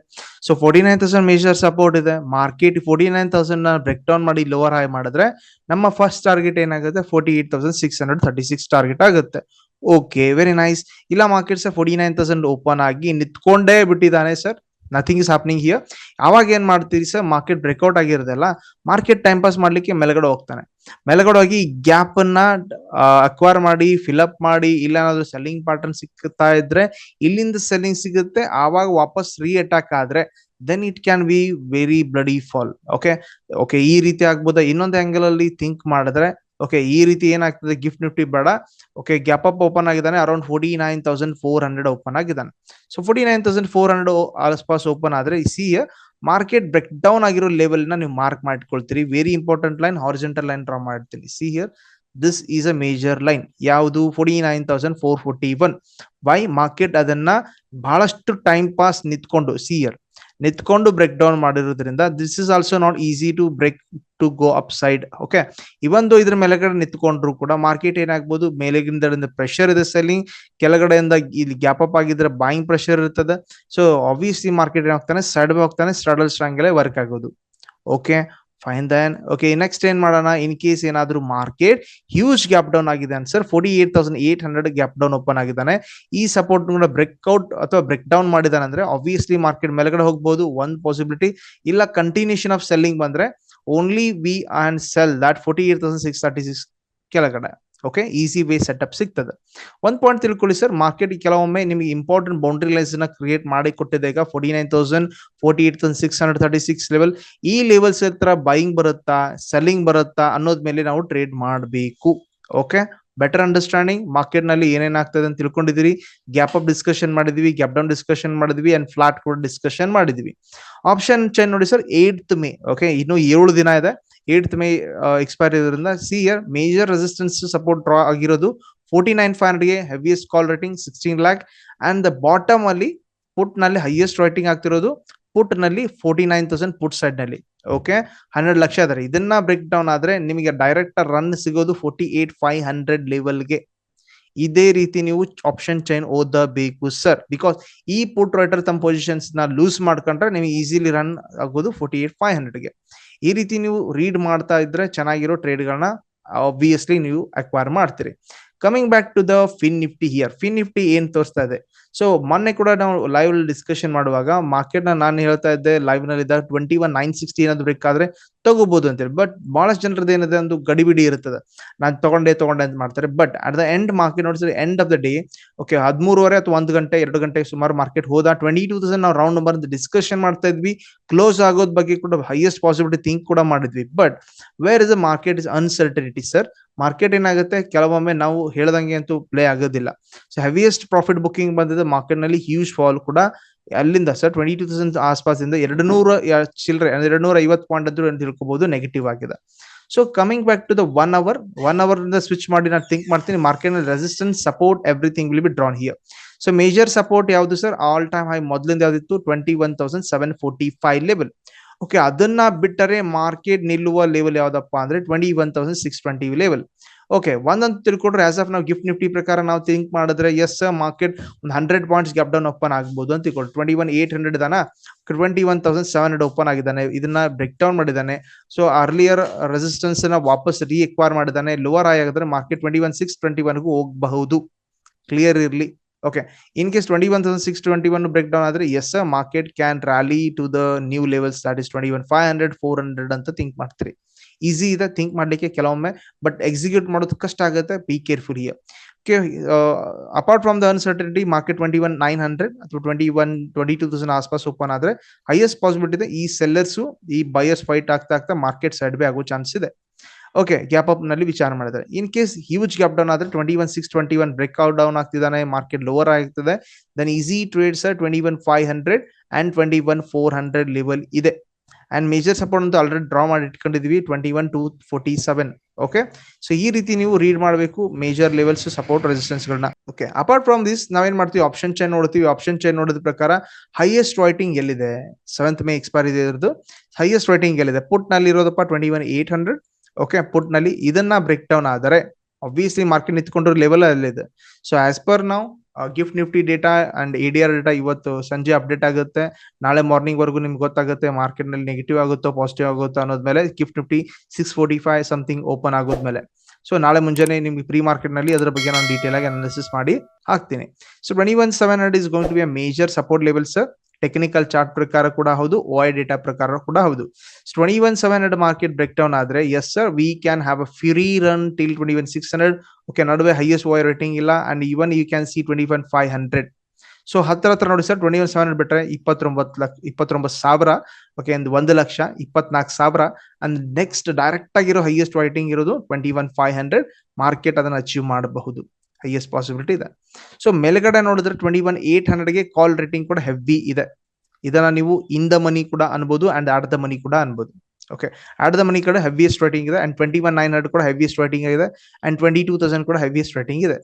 so forty nine thousand major support ಇದೆ. ಮಾರ್ಕೆಟ್ ಫೋರ್ಟಿ ನೈನ್ ತೌಸಂಡ್ನ ಬ್ರೇಕ್ ಡೌನ್ ಮಾಡಿ ಲೋವರ್ ಹೈ ಮಾಡಿದ್ರೆ ನಮ್ಮ ಫಸ್ಟ್ ಟಾರ್ಗೆಟ್ ಏನಾಗುತ್ತೆ? Forty eight thousand six hundred thirty six target ಆಗುತ್ತೆ. ಓಕೆ ವೆರಿ ನೈಸ್ ಇಲ್ಲ market sir forty nine thousand open ಆಗಿ ನಿಂತ್ಕೊಂಡೇ ಬಿಟ್ಟಿದ್ದಾನೆ sir nothing is happening here ಅವಾಗ ಏನ್ ಮಾಡ್ತೀರಿ ಸರ್ ಮಾರ್ಕೆಟ್ ಬ್ರೇಕ್ಔಟ್ ಆಗಿರೋದಲ್ಲ ಮಾರ್ಕೆಟ್ ಟೈಮ್ ಪಾಸ್ ಮಾಡ್ಲಿಕ್ಕೆ ಮೇಲ್ಗಡೆ ಹೋಗ್ತಾನೆ. ಮೇಲ್ಗಡೆ ಹೋಗಿ ಗ್ಯಾಪ್ ಅನ್ನ ಅಕ್ವೈರ್ ಮಾಡಿ ಫಿಲಪ್ ಮಾಡಿ ಇಲ್ಲ ಏನಾದ್ರು ಸೆಲ್ಲಿಂಗ್ ಪ್ಯಾಟರ್ನ್ ಸಿಗ್ತಾ ಇದ್ರೆ, ಇಲ್ಲಿಂದ ಸೆಲ್ಲಿಂಗ್ ಸಿಗುತ್ತೆ, ಆವಾಗ ವಾಪಸ್ ರೀ ಅಟ್ಯಾಕ್ ಆದ್ರೆ then it can be very bloody fall okay okay ಈ ರೀತಿ ಆಗ್ಬೋದಾ? ಇನ್ನೊಂದು ಆಂಗಲ್ ಅಲ್ಲಿ ಥಿಂಕ್ ಮಾಡಿದ್ರೆ ಓಕೆ ಈ ರೀತಿ ಏನಾಗ್ತದೆ? ಗಿಫ್ಟ್ ನಿಫ್ಟಿ ಬೇಡ. ಓಕೆ ಗ್ಯಾಪ್ ಅಪ್ ಓಪನ್ ಆಗಿದ್ದಾನೆ around forty nine thousand four hundred open ಆಗಿದ್ದಾನೆ. So forty nine thousand four hundred ಆಸ್ಪಾಸ್ open ಆದ್ರೆ ಸಿ ಮಾರ್ಕೆಟ್ ಬ್ರೇಕ್ ಡೌನ್ ಆಗಿರೋ ಲೆವೆಲ್ನ ನೀವು mark ಮಾಡ್ಕೊಳ್ತೀರಿ. Very important line horizontal line draw ಮಾಡ್ತೀನಿ. See here this is a major line ಯಾವುದು? Forty nine thousand four forty one why market ಅದನ್ನ ಬಹಳಷ್ಟು ಟೈಮ್ ಪಾಸ್ ನಿಂತ್ಕೊಂಡು ಸಿ ಇಯರ್ ನಿಂತ್ಕೊಂಡು ಬ್ರೇಕ್ ಡೌನ್ ಮಾಡಿರೋದ್ರಿಂದ this is also not easy to break to go up side okay ಇವೊಂದು ಇದ್ರ ಮೇಲೆಗಡೆ ನಿಂತ್ಕೊಂಡ್ರು ಕೂಡ ಮಾರ್ಕೆಟ್ ಏನಾಗ್ಬೋದು ಮೇಲೆಗಿಂದ ಪ್ರೆಷರ್ ಇದೆ ಸೆಲ್ಲಿಂಗ್ ಕೆಳಗಡೆಯಿಂದ ಇಲ್ಲಿ ಗ್ಯಾಪ್ ಅಪ್ ಆಗಿದ್ರೆ ಬಾಯಿಂಗ್ ಪ್ರೆಷರ್ ಇರ್ತದೆ. ಸೊ ಆಬ್ವಿಯಸ್ಲಿ ಮಾರ್ಕೆಟ್ ಏನಾಗ್ತಾನೆ ಸಡ್ ಹೋಗ್ತಾನೆ ಸ್ಟ್ರಡಲ್ ಸ್ಟ್ರಾಂಗ್ ವರ್ಕ್ ಆಗೋದು okay fine then okay next ಏನ್ ಮಾಡೋಣ? ಇನ್ ಕೇಸ್ ಏನಾದ್ರು ಮಾರ್ಕೆಟ್ ಹ್ಯೂಜ್ ಗ್ಯಾಪ್ ಡೌನ್ ಆಗಿದೆ sir forty eight thousand eight hundred gap down open ಆಗಿದ್ದಾನೆ. ಈ ಸಪೋರ್ಟ್ ಕೂಡ ಬ್ರೇಕ್ಔಟ್ ಅಥವಾ ಬ್ರೇಕ್ ಡೌನ್ ಮಾಡಿದಾನೆ ಅಂದ್ರೆ ಆಬ್ವಿಯಸ್ಲಿ ಮಾರ್ಕೆಟ್ ಮೇಲ್ಗಡೆ ಹೋಗ್ಬೋದು ಒಂದ್ ಪಾಸಿಬಿಲಿಟಿ ಇಲ್ಲ ಕಂಟಿನ್ಯೂಷನ್ ಆಫ್ ಸೆಲ್ಲಿಂಗ್ ಬಂದ್ರೆ only we and sell that forty eight thousand six thirty six ಕೆಳಗಡೆ. ಓಕೆ ಈಸಿ ವೇ ಸೆಟಪ್ ಸಿಗ್ತದೆ. ಒಂದ್ ಪಾಯಿಂಟ್ ತಿಳ್ಕೊಳ್ಳಿ ಸರ್ ಮಾರ್ಕೆಟ್ ಕೆಲವೊಮ್ಮೆ ನಿಮಗೆ ಇಂಪಾರ್ಟೆಂಟ್ ಬೌಂಡ್ರಿ ಲೈನ್ಸ್ನ ಕ್ರಿಯೇಟ್ ಮಾಡಿ ಕೊಟ್ಟಿದೆ ಈಗ forty nine thousand forty eight thousand six hundred thirty six level ಈ ಲೆವೆಲ್ಸ್ ಹತ್ರ ಬೈಯಿಂಗ್ ಬರುತ್ತಾ ಸೆಲ್ಲಿಂಗ್ ಬರುತ್ತಾ ಅನ್ನೋದ್ ಮೇಲೆ ನಾವು ಟ್ರೇಡ್ ಮಾಡಬೇಕು. ಓಕೆ ಬೆಟರ್ ಅಂಡರ್ಸ್ಟ್ಯಾಂಡಿಂಗ್ ಮಾರ್ಕೆಟ್ನಲ್ಲಿ ಏನೇನಾಗ್ತದೆ ಅಂತ ತಿಳ್ಕೊಂಡಿದ್ದೀರಿ? ಗ್ಯಾಪ್ ಅಪ್ ಡಿಸ್ಕಷನ್ ಮಾಡಿದ್ವಿ ಗ್ಯಾಪ್ ಡೌನ್ ಡಿಸ್ಕಷನ್ ಮಾಡಿದ್ವಿ ಅಂಡ್ ಫ್ಲಾಟ್ ಕೂಡ ಡಿಸ್ಕಷನ್ ಮಾಡಿದ್ವಿ ಆಪ್ಷನ್ ಚೈನ್ ನೋಡಿ ಸರ್ ಏಟ್ ಮೇ ಓಕೆ ಇನ್ನು ಏಳು ದಿನ ಇದೆ. ಏಟ್ ಮೇ ಎಕ್ಸ್ಪೈರ್ ಇರೋದ್ರಿಂದ see here major resistance support draw ಆಗಿರೋದು forty nine five ಹಂಡ್ರೆಡ್ಗೆ heaviest call rating sixteen lakh and the bottom ಅಲ್ಲಿ ಪುಟ್ನಲ್ಲಿ ಹೈಯೆಸ್ಟ್ ರೇಟಿಂಗ್ ಆಗ್ತಿರೋದು ಪುಟ್ನಲ್ಲಿ ಫೋರ್ಟಿ ನೈನ್ ತೌಸಂಡ್ ಪುಟ್ ಸೈಡ್ನಲ್ಲಿ. ಓಕೆ ಹಂಡ್ರೆಡ್ ಲಕ್ಷ ಆದರೆ ಇದನ್ನ ಬ್ರೇಕ್ ಡೌನ್ ಆದ್ರೆ ನಿಮಗೆ ಡೈರೆಕ್ಟ್ ರನ್ ಸಿಗೋದು ಫೋರ್ಟಿ ಏಟ್ ಫೈವ್ ಹಂಡ್ರೆಡ್ ಲೆವೆಲ್ಗೆ ಇದೇ ರೀತಿ ನೀವು ಆಪ್ಷನ್ ಚೈನ್ ಓದಬೇಕು ಸರ್ ಬಿಕಾಸ್ ಈ ಪುಟ್ ರೈಟರ್ ತಮ್ಮ ಪೊಸಿಷನ್ಸ್ನ ಲೂಸ್ ಮಾಡ್ಕೊಂಡ್ರೆ ನಿಮಗೆ ಈಸಿಲಿ ರನ್ ಆಗೋದು ಫೋರ್ಟಿ ಏಟ್ ಫೈವ್ ಹಂಡ್ರೆಡ್ಗೆ ಈ ರೀತಿ ನೀವು ರೀಡ್ ಮಾಡ್ತಾ ಇದ್ರೆ ಚೆನ್ನಾಗಿರೋ ಟ್ರೇಡ್ಗಳನ್ನ ಆಬ್ವಿಯಸ್ಲಿ ನೀವು ಅಕ್ವೈರ್ ಮಾಡ್ತೀರಿ. Coming back to the Fin Nifty here Fin Nifty ಏನ್ ತೋರಿಸ್ತಾ ಇದೆ? ಸೊ ಮೊನ್ನೆ ಕೂಡ ನಾವು ಲೈವ್ ಅಲ್ಲಿ ಡಿಸ್ಕಷನ್ ಮಾಡುವಾಗ ಮಾರ್ಕೆಟ್ನ ನಾನು ಹೇಳ್ತಾ ಇದ್ದೆ ಲೈವ್ನಲ್ಲಿ ಟ್ವೆಂಟಿ ಒನ್ ನೈನ್ ಸಿಕ್ಸ್ಟಿ ಏನಾದ್ರು ಬ್ರೇಕ್ ಆದ್ರೆ ತಗೋಬಹುದು ಅಂತೇಳಿ. ಬಟ್ ಬಹಳಷ್ಟು ಜನರದ್ದು ಏನಿದೆ ಒಂದು ಗಡಿಬಿಡಿ ಇರ್ತದೆ ನಾನು ತಗೊಂಡೆ ತಗೊಂಡೆ ಅಂತ ಮಾಡ್ತಾರೆ. But at the end market ನೋಡಿದ್ರೆ end of the day okay ಹದಿಮೂರುವರೆ ಅಥವಾ ಒಂದು ಗಂಟೆ, ಎರಡು ಗಂಟೆ ಸುಮಾರು ಮಾರ್ಕೆಟ್ ಹೋದ ಟ್ವೆಂಟಿ ಟೂ ತೌಸಂಡ್ ನಾವು ರೌಂಡ್ ನಂಬರ್ ಡಿಸ್ಕಷನ್ ಮಾಡ್ತಾ ಇದ್ವಿ. ಕ್ಲೋಸ್ ಆಗೋದ್ ಬಗ್ಗೆ ಕೂಡ ಹೈಯೆಸ್ಟ್ ಪಾಸಿಬಿಲಿಟಿ ಥಿಂಕ್ ಕೂಡ ಮಾಡಿದ್ವಿ. But where is a market is uncertainty sir market ಏನಾಗುತ್ತೆ? ಕೆಲವೊಮ್ಮೆ ನಾವು ಹೇಳ್ದಂಗೆ ಅಂತೂ ಪ್ಲೇ ಆಗೋದಿಲ್ಲ. ಸೊ ಹೆವಿಯೆಸ್ಟ್ ಪ್ರಾಫಿಟ್ ಬುಕಿಂಗ್ ಬಂದಿದೆ ಮಾರ್ಕೆಟ್ನಲ್ಲಿ ಹ್ಯೂಜ್ ಫಾಲ್ ಕೂಡ ಅಲ್ಲಿಂದ. ಸರ್ ಟ್ವೆಂಟಿ ಟೂ ತೌಸಂಡ್ ಆಸ್ಪಾಸಿಂದ ಎರಡು ನೂರ ಚಿಲ್ಲರೆ ಎರಡು ನೂರ ಐವತ್ತು ಪಾಯಿಂಟ್ ಅಂತ ತಿಳ್ಕೊಬಹುದು ನೆಗೆಟಿವ್ ಆಗಿದೆ. So coming back to the one hour one hour switch ಮಾಡಿ ನಾನು ಥಿಂಕ್ ಮಾಡ್ತೀನಿ. ಮಾರ್ಕೆಟ್ನಲ್ಲಿ resistance support everything will be drawn here so major support ಯಾವುದು ಸರ್ ಆಲ್ ಟೈಮ್ ಹೈ ಮೊದಲಿಂದ ಯಾವ್ದಿತ್ತು? Twenty one thousand seven forty five level okay ಅದನ್ನ ಬಿಟ್ಟರೆ ಮಾರ್ಕೆಟ್ ನಿಲ್ಲುವ ಲೆವೆಲ್ ಯಾವ್ದಪ್ಪ ಅಂದ್ರೆ twenty one thousand six twenty level okay ಒಂದಂತ ತಿಳ್ಕೊಂಡ್ರೆ ಆಸ್ ಆಫ್ ನಾವು ಗಿಫ್ಟ್ ನಿಫ್ಟಿ ಪ್ರಕಾರ ನಾವು ಥಿಂಕ್ ಮಾಡಿದ್ರೆ ಎಸ್ ಮಾರ್ಕೆಟ್ ಒಂದು hundred points gap down open ಆಗ್ಬೋದು ಅಂತ ತಿಳ್ಕೊಂಡು twenty one eight hundred ಇದಾನ twenty one thousand seven hundred open ಆಗಿದ್ದಾನೆ. ಇದನ್ನ ಬ್ರೇಕ್ ಡೌನ್ ಮಾಡಿದ್ದಾನೆ. ಸೊ ಅರ್ಲಿಯರ್ ರೆಸಿಸ್ಟೆನ್ಸ್ನ ವಾಪಸ್ ರೀ ಎಕ್ವೈರ್ ಮಾಡಿದ್ದಾನೆ ಲೋವರ್ ಆಗಿದ್ರೆ market twenty one six twenty ಒನ್ಗೂ ಹೋಗಬಹುದು. ಕ್ಲಿಯರ್ ಇರಲಿ. Okay in case twenty one thousand six twenty one break down ಆದ್ರೆ yes market can rally to the new levels that is twenty one five hundred four hundred ಅಂತ ಥಿಂಕ್ ಮಾಡ್ತೀರಿ. ಈಸಿ ಇದೆ ಥಿಂಕ್ ಮಾಡ್ಲಿಕ್ಕೆ ಕೆಲವೊಮ್ಮೆ ಬಟ್ ಎಕ್ಸಿಕ್ಯೂಟ್ ಮಾಡೋದು ಕಷ್ಟ ಆಗುತ್ತೆ. Be careful okay apart from the uncertainty market twenty one nine hundred ಅಥವಾ twenty one twenty two thousand ಆಸ್ಪಾಸ್ open ಆದ್ರೆ ಹೈಯೆಸ್ಟ್ ಪಾಸಿಬಿಲಿಟಿ ಇದೆ ಈ ಸೆಲ್ಲರ್ಸು ಈ ಬಯರ್ಸ್ ಫೈಟ್ ಆಗ್ತಾ ಆಗ್ತಾ ಮಾರ್ಕೆಟ್ ಸೈಡ್ ಬೇ ಆಗೋ ಚಾನ್ಸ್ ಇದೆ. ಓಕೆ ಗ್ಯಾಪ್ ಅಪ್ನಲ್ಲಿ ವಿಚಾರ ಮಾಡಿದ್ದಾರೆ. In case huge gap down ಆದ್ರೆ twenty one six twenty one breakout down ಆಗ್ತಿದ್ದಾನೆ market lower ಆಗ್ತದೆ. Then easy trades twenty one five hundred and twenty one four hundred level ಇದೆ. ಅಂಡ್ ಮೇಜರ್ ಸಪೋರ್ಟ್ ಅಂತ ಆಲ್ರೆಡಿ ಡ್ರಾ ಮಾಡಿ ಇಟ್ಕೊಂಡಿದ್ವಿ twenty one two forty seven okay so ಈ ರೀತಿ ನೀವು ರೀಡ್ ಮಾಡಬೇಕು ಮೇಜರ್ ಲೆವೆಲ್ಸ್ ಸಪೋರ್ಟ್ ರೆಸಿಸ್ಟೆನ್ಸ್ ಗಳನ್ನ. ಓಕೆ ಅಪಾರ್ಟ್ ಫ್ರಮ್ ದಿಸ್ ನಾವೇನ್ ಮಾಡ್ತೀವಿ? ಆಪ್ಷನ್ ಚೈನ್ ನೋಡ್ತೀವಿ. ಆಪ್ಷನ್ ಚೈನ್ ನೋಡಿದ ಪ್ರಕಾರ ಹೈಯೆಸ್ಟ್ ರೈಟಿಂಗ್ ಎಲ್ಲಿದೆ? ಸೆವೆಂತ್ ಮೇ ಎಕ್ಸ್ಪೈರ್ ಇದೆ ಇದ್ರದ್ದು. ಹೈಯೆಸ್ಟ್ ರೈಟಿಂಗ್ ಎಲ್ಲಿದೆ? ಪುಟ್ನಲ್ಲಿ ಇರೋದಪ್ಪ twenty one eight hundred okay ಪುಟ್ನಲ್ಲಿ ಇದನ್ನ ಬ್ರೇಕ್ ಡೌನ್ ಆದರೆ ಅಬ್ವಿಯಸ್ಲಿ ಮಾರ್ಕೆಟ್ ನಿಂತ್ಕೊಂಡಿರೋ ಲೆವೆಲ್ ಅಲ್ಲಿದೆ. ಸೊ ಆಸ್ ಪರ್ ನಾವು GIFT Nifty data and A D R data ಇವತ್ತು ಸಂಜೆ ಅಪ್ಡೇಟ್ ಆಗುತ್ತೆ. ನಾಳೆ ಮಾರ್ನಿಂಗ್ ವರೆಗೂ ನಿಮ್ಗೆ ಗೊತ್ತಾಗುತ್ತೆ ಮಾರ್ಕೆಟ್ನಲ್ಲಿ ನೆಗೆಟಿವ್ ಆಗುತ್ತೋ ಪಾಸಿಟಿವ್ ಆಗುತ್ತೋ ಅನ್ನೋದ್ಮೇಲೆ GIFT Nifty six forty five something open ಆಗೋದ್ಮೇಲೆ so ನಾಳೆ ಮುಂಜಾನೆ ನಿಮ್ಗೆ ಪ್ರೀ ಮಾರ್ಕೆಟ್ನಲ್ಲಿ ಅದರ ಬಗ್ಗೆ ನಾನು ಡೀಟೇಲ್ ಆಗಿ ಅನಾಲಿಸಿಸ್ ಮಾಡಿ ಹಾಕ್ತೀನಿ. So twenty one seven hundred is going to be a major support levels technical chart ಪ್ರಕಾರ ಕೂಡ ಹೌದು ಓಐ ಡೇಟಾ ಪ್ರಕಾರ ಕೂಡ ಹೌದು. Twenty one seven hundred market break down ಆದ್ರೆ yes sir we can have a free run till twenty one six hundred okay ನಡುವೆ ಹೈಯೆಸ್ಟ್ ಓಐ ರೇಟಿಂಗ್ ಇಲ್ಲ and even you can see twenty one five hundred so ಹತ್ರ ಹತ್ರ ನೋಡಿ sir twenty one seven hundred ಬಿಟ್ರೆ ಇಪ್ಪತ್ತೊಂಬತ್ತು ಲಕ್ಷ ಇಪ್ಪತ್ತೊಂಬತ್ತು ಸಾವಿರ. ಓಕೆ ಒಂದು ಒಂದು ಲಕ್ಷ, ಇಪ್ಪತ್ನಾಲ್ಕು ಸಾವಿರ. ಅಂಡ್ ನೆಕ್ಸ್ಟ್ ಡೈರೆಕ್ಟ್ ಆಗಿರೋ ಹೈಯೆಸ್ಟ್ ರೈಟಿಂಗ್ ಇರೋದು twenty one five hundred market ಅದನ್ನು ಅಚೀವ್ ಮಾಡಬಹುದು. ಹೈಯೆಸ್ಟ್ ಪಾಸಿಬಿಲಿಟಿ ಇದೆ. ಸೊ ಮೇಲ್ಗಡೆ ನೋಡಿದ್ರೆ ಟ್ವೆಂಟಿ ಒನ್ ಏಟ್ ಹಂಡ್ರೆಡ್ಗೆ ಕಾಲ್ ರೇಟಿಂಗ್ ಕೂಡ ಹೆವಿ ಇದೆ. ಇದನ್ನ ನೀವು ಇನ್ ದ ಮನಿ ಕೂಡ ಅನ್ಬೋದು ಅಂಡ್ ಆಟ್ ದ ಮನಿ ಕೂಡ ಅನ್ಬೋದು. ಓಕೆ ಆಟ್ ದ ಮನಿ ಕಡೆ ಹೆವಿಯೆಸ್ಟ್ ರೇಟಿಂಗ್ ಇದೆ and twenty one nine hundred ಕೂಡ ಹೆವಿಯೆಸ್ಟ್ ರೇಟಿಂಗ್ ಇದೆ ಅಂಡ್ ಟ್ವೆಂಟಿ ಟೂ ತೌಸಂಡ್ ಕೂಡ ಹೆವಿಯೆಸ್ಟ್ ರೇಟಿಂಗ್ ಇದೆ.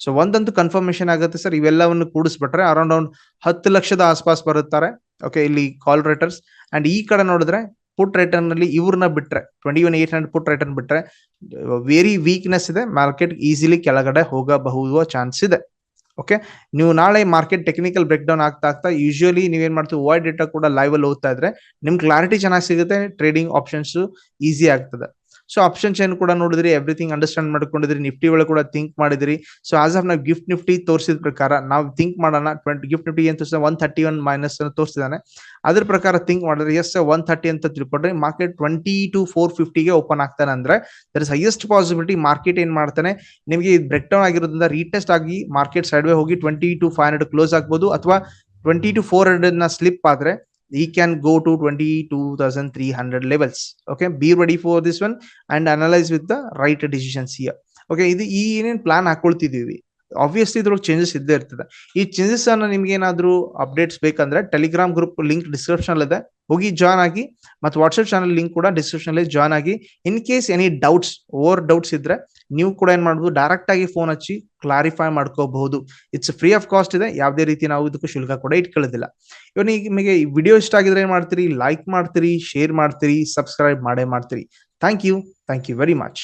ಸೊ ಒಂದಂತೂ ಕನ್ಫರ್ಮೇಶನ್ ಆಗುತ್ತೆ ಸರ್ ಇವೆಲ್ಲವನ್ನು ಕೂಡಿಸ್ಬಿಟ್ರೆ ಅರೌಂಡ್ ಅರೌಂಡ್ ಹತ್ತು ಲಕ್ಷದ ಆಸ್ಪಾಸ್ ಬರುತ್ತಾರೆ. ಓಕೆ ಇಲ್ಲಿ ಕಾಲ್ ರೇಟರ್ಸ್ ಅಂಡ್ ಈ ಕಡೆ ನೋಡಿದ್ರೆ ಪುಟ್ ರಿಟರ್ನ್ನಲ್ಲಿ ಇವ್ರನ್ನ ಬಿಟ್ರೆ twenty one eight hundred put return ಬಿಟ್ರೆ ವೆರಿ ವೀಕ್ನೆಸ್ ಇದೆ. ಮಾರ್ಕೆಟ್ ಈಸಿಲಿ ಕೆಳಗಡೆ ಹೋಗಬಹುದು ಚಾನ್ಸ್ ಇದೆ. ಓಕೆ ನೀವು ನಾಳೆ ಮಾರ್ಕೆಟ್ ಟೆಕ್ನಿಕಲ್ ಬ್ರೇಕ್ ಡೌನ್ ಆಗ್ತಾ ಆಗ್ತಾ ಯೂಶಲಿ ನೀವೇನ್ ಮಾಡ್ತೀವಿ ವೈ ಡೇಟಾ ಕೂಡ ಲೈವ್ ಅಲ್ಲಿ ಓದ್ತಾ ಇದ್ರೆ ನಿಮ್ ಕ್ಲಾರಿಟಿ ಚೆನ್ನಾಗಿ ಸಿಗುತ್ತೆ ಟ್ರೇಡಿಂಗ್ ಆಪ್ಷನ್ಸ್ ಈಸಿ ಆಗ್ತದೆ. ಸೊ ಆಪ್ಷನ್ ಚೈನ್ ಕೂಡ ನೋಡಿದ್ರಿ ಎವ್ರಿಥಿಂಗ್ ಅಂಡರ್ಸ್ಟ್ಯಾಂಡ್ ಮಾಡ್ಕೊಂಡಿದ್ರಿ ನಿಫ್ಟಿ ಒಳಗೆ ಕೂಡ ಥಿಂಕ್ ಮಾಡಿದ್ರಿ. ಸೊ ಆಸ್ ಆಫ್ ನಾವು ಗಿಫ್ಟ್ ನಿಫ್ಟಿ ತೋರಿಸಿದ ಪ್ರಕಾರ, ನಾವು ಥಿಂಕ್ ಮಾಡೋಣ ಟ್ವೆಂಟಿ ಗಿಫ್ಟ್ ನಿಫ್ಟಿ ಏನು ತೋರಿಸಿದ ಒನ್ ಥರ್ಟಿ ಒನ್ ಮೈನಸ್ ತೋರಿಸಿದಾನೆ. ಅದ್ರ ಪ್ರಕಾರ ಥಿಂಕ್ ಮಾಡಿದ್ರೆ ಎಸ್ ಒನ್ ಥರ್ಟಿ ಅಂತ ತಿಳ್ಕೊಂಡ್ರೆ ಮಾರ್ಕೆಟ್ ಟ್ವೆಂಟಿ ಟು ಫೋರ್ ಫಿಫ್ಟಿಗೆ ಓಪನ್ ಆಗ್ತಾನೆ ಅಂದ್ರೆ there is highest possibility market ಏನ್ ಮಾಡ್ತಾನೆ, ನಿಮಗೆ ಬ್ರೇಕ್ ಡೌನ್ ಆಗಿರೋದ್ರಿಂದ ರೀಟೆಸ್ಟ್ ಆಗಿ ಮಾರ್ಕೆಟ್ ಸೈಡ್ ವೇ ಹೋಗಿ twenty two five hundred close ಆಗ್ಬೋದು, ಅಥವಾ ಟ್ವೆಂಟಿ ಟು ಫೋರ್ ಹಂಡ್ರೆಡ್ನ ಸ್ಲಿಪ್ ಆದ್ರೆ we can go to twenty two thousand three hundred levels okay be ready for this one and analyse with the right decisions here okay ಇದು ಈ ಏನೇನು ಪ್ಲಾನ್ ಹಾಕೊಳ್ತಿದೀವಿ ಆಬ್ವಿಯಸ್ಲಿ ಇದ್ರೊಳಗೆ ಚೇಂಜಸ್ ಇದ್ದೇ ಇರ್ತದೆ. ಈ ಚೇಂಜಸ್ ಅನ್ನ ನಿಮ್ಗೆ ಏನಾದ್ರು ಅಪ್ಡೇಟ್ಸ್ ಬೇಕಂದ್ರೆ ಟೆಲಿಗ್ರಾಮ್ ಗ್ರೂಪ್ ಲಿಂಕ್ ಡಿಸ್ಕ್ರಿಪ್ಷನ್ ಇದೆ ಹೋಗಿ ಜಾಯ್ನ್ ಆಗಿ ಮತ್ತು ವಾಟ್ಸ್ಆಪ್ ಚಾನಲ್ ಲಿಂಕ್ ಕೂಡ ಡಿಸ್ಕ್ರಿಪ್ಷನ್ ಅಲ್ಲಿ ಜಾಯ್ನ್ ಆಗಿ in case any doubts over doubts ಇದ್ರೆ ನೀವು ಕೂಡ ಏನ್ ಮಾಡ್ಬೋದು ಡೈರೆಕ್ಟ್ ಆಗಿ ಫೋನ್ ಹಚ್ಚಿ ಕ್ಲಾರಿಫೈ ಮಾಡ್ಕೋಬಹುದು. ಇಟ್ಸ್ ಫ್ರೀ ಆಫ್ ಕಾಸ್ಟ್ ಇದೆ. ಯಾವುದೇ ರೀತಿ ನಾವು ಇದಕ್ಕೂ ಶುಲ್ಕ ಕೂಡ ಇಟ್ಕೊಳ್ಳೋದಿಲ್ಲ. ಇವನ್ ಈಗ ನಿಮಗೆ ಈ ವಿಡಿಯೋ ಇಷ್ಟ ಆಗಿದ್ರೆ ಏನ್ ಮಾಡ್ತೀರಿ? ಲೈಕ್ ಮಾಡ್ತೀರಿ ಶೇರ್ ಮಾಡ್ತೀರಿ ಸಬ್ಸ್ಕ್ರೈಬ್ ಮಾಡೇ ಮಾಡ್ತೀರಿ. Thank you thank you very much